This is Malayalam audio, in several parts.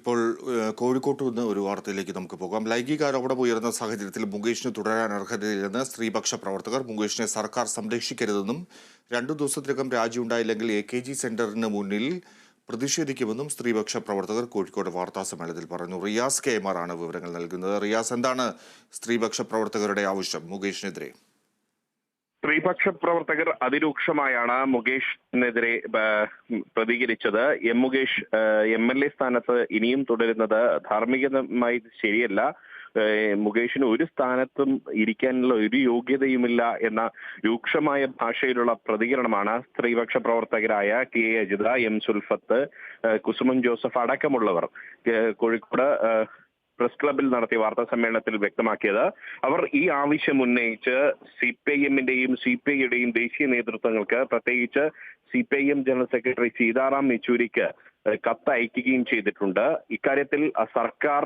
ഇപ്പോൾ കോഴിക്കോട്ട് നിന്ന് ഒരു വാർത്തയിലേക്ക് നമുക്ക് പോകാം. ലൈംഗിക ആരോപണം ഉയർന്ന സാഹചര്യത്തിൽ മുകേഷിന് തുടരാൻ അർഹതയില്ലെന്ന് സ്ത്രീപക്ഷ പ്രവർത്തകർ മുകേഷിനെ സർക്കാർ സംരക്ഷിക്കരുതെന്നും രണ്ടു ദിവസത്തിനകം രാജ്യമുണ്ടായില്ലെങ്കിൽ എ കെ ജി സെന്ററിന് മുന്നിൽ പ്രതിഷേധിക്കുമെന്നും സ്ത്രീപക്ഷ പ്രവർത്തകർ കോഴിക്കോട് വാർത്താ സമ്മേളനത്തിൽ പറഞ്ഞു. റിയാസ് കെ എം ആണ് വിവരങ്ങൾ നൽകുന്നത്. റിയാസ് എന്താണ് സ്ത്രീപക്ഷ പ്രവർത്തകരുടെ ആവശ്യം മുകേഷിനെതിരെ? സ്ത്രീപക്ഷ പ്രവർത്തകർ അതിരൂക്ഷമായാണ് മുകേഷിനെതിരെ പ്രതികരിച്ചത്. M Mukesh M L A സ്ഥാനത്ത് ഇനിയും തുടരുന്നത് ധാർമ്മികമായി ശരിയല്ല. മുകേഷിന് ഒരു സ്ഥാനത്തും ഇരിക്കാനുള്ള ഒരു യോഗ്യതയുമില്ല എന്ന രൂക്ഷമായ ഭാഷയിലുള്ള പ്രതികരണമാണ് സ്ത്രീപക്ഷ പ്രവർത്തകരായ കെ അജിത എം സുൽഫത്ത് കുസുമൻ ജോസഫ് അടക്കമുള്ളവർ. കോഴിക്കോട് പ്രസ് ക്ലബിൽ നടത്തിയ വാർത്താ സമ്മേളനത്തിൽ വ്യക്തമാക്കിയത് അവർ ഈ ആവശ്യം ഉന്നയിച്ച് സി പി ഐ എമ്മിന്റെയും സി പി ഐയുടെയും ദേശീയ നേതൃത്വങ്ങൾക്ക് പ്രത്യേകിച്ച് C P I M general secretary Sitaram യെച്ചൂരിക്ക് കത്ത് അയക്കുകയും ചെയ്തിട്ടുണ്ട്. ഇക്കാര്യത്തിൽ സർക്കാർ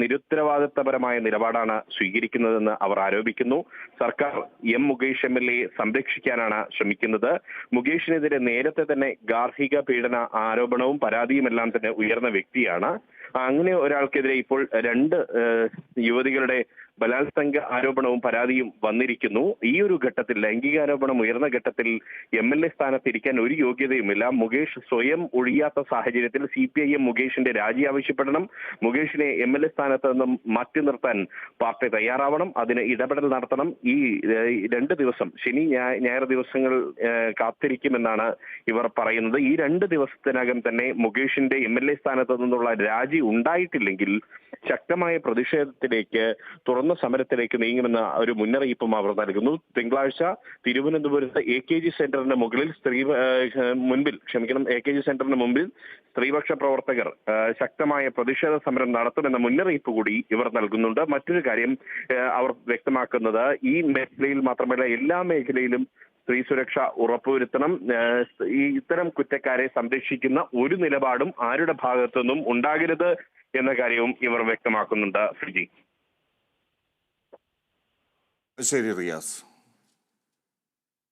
നിരുത്തരവാദിത്തപരമായ നിലപാടാണ് സ്വീകരിക്കുന്നതെന്ന് അവർ ആരോപിക്കുന്നു. സർക്കാർ M Mukesh M L A സംരക്ഷിക്കാനാണ് ശ്രമിക്കുന്നത്. മുകേഷിനെതിരെ നേരത്തെ തന്നെ ഗാർഹിക പീഡന ആരോപണവും പരാതിയുമെല്ലാം തന്നെ ഉയർന്ന വ്യക്തിയാണ്. അങ്ങനെ ഒരാൾക്കെതിരെ ഇപ്പോൾ രണ്ട് യുവതികളുടെ ബലാത്സംഗ ആരോപണവും പരാതിയും വന്നിരിക്കുന്നു. ഈ ഒരു ഘട്ടത്തിൽ ലൈംഗികാരോപണം ഉയർന്ന ഘട്ടത്തിൽ എം എൽ എ സ്ഥാനത്ത് ഇരിക്കാൻ ഒരു യോഗ്യതയുമില്ല. മുകേഷ് സ്വയം ഒഴിയാത്ത സാഹചര്യത്തിൽ സി പി ഐ എം മുകേഷിന്റെ രാജി ആവശ്യപ്പെടണം. മുകേഷിനെ എം എൽ എ സ്ഥാനത്ത് നിന്നും മാറ്റി നിർത്താൻ പാർട്ടി തയ്യാറാവണം. അതിന് ഇടപെടൽ നടത്തണം. ഈ രണ്ട് ദിവസം ശനി ഞായർ ദിവസങ്ങൾ കാത്തിരിക്കുമെന്നാണ് ഇവർ പറയുന്നത്. ഈ രണ്ട് ദിവസത്തിനകം തന്നെ മുകേഷിന്റെ എം എൽ എ സ്ഥാനത്ത് നിന്നുള്ള രാജി ഉണ്ടായിട്ടില്ലെങ്കിൽ ശക്തമായ പ്രതിഷേധത്തിലേക്ക് തുറന്ന സമരത്തിലേക്ക് നീങ്ങുമെന്ന ഒരു മുന്നറിയിപ്പും അവർ നൽകുന്നു. തിങ്കളാഴ്ച തിരുവനന്തപുരത്ത് എ കെ ജി സെന്ററിന് മുകളിൽ സ്ത്രീ മുൻപിൽ ക്ഷമിക്കണം എ കെ ജി സെന്ററിന് മുമ്പിൽ സ്ത്രീപക്ഷ പ്രവർത്തകർ ശക്തമായ പ്രതിഷേധ സമരം നടത്തുമെന്ന മുന്നറിയിപ്പ് കൂടി ഇവർ നൽകുന്നുണ്ട്. മറ്റൊരു കാര്യം അവർ വ്യക്തമാക്കുന്നത് ഈ മേഖലയിൽ മാത്രമല്ല എല്ലാ മേഖലയിലും സ്ത്രീ സുരക്ഷ ഉറപ്പുവരുത്തണം. ഈ ഇത്തരം കുറ്റക്കാരെ സംരക്ഷിക്കുന്ന ഒരു നിലപാടും ആരുടെ ഭാഗത്തുനിന്നും ഉണ്ടാകരുത് എന്ന കാര്യവും ഇവർ വ്യക്തമാക്കുന്നുണ്ട് ഫ്രിജി ശരി റിയാസ്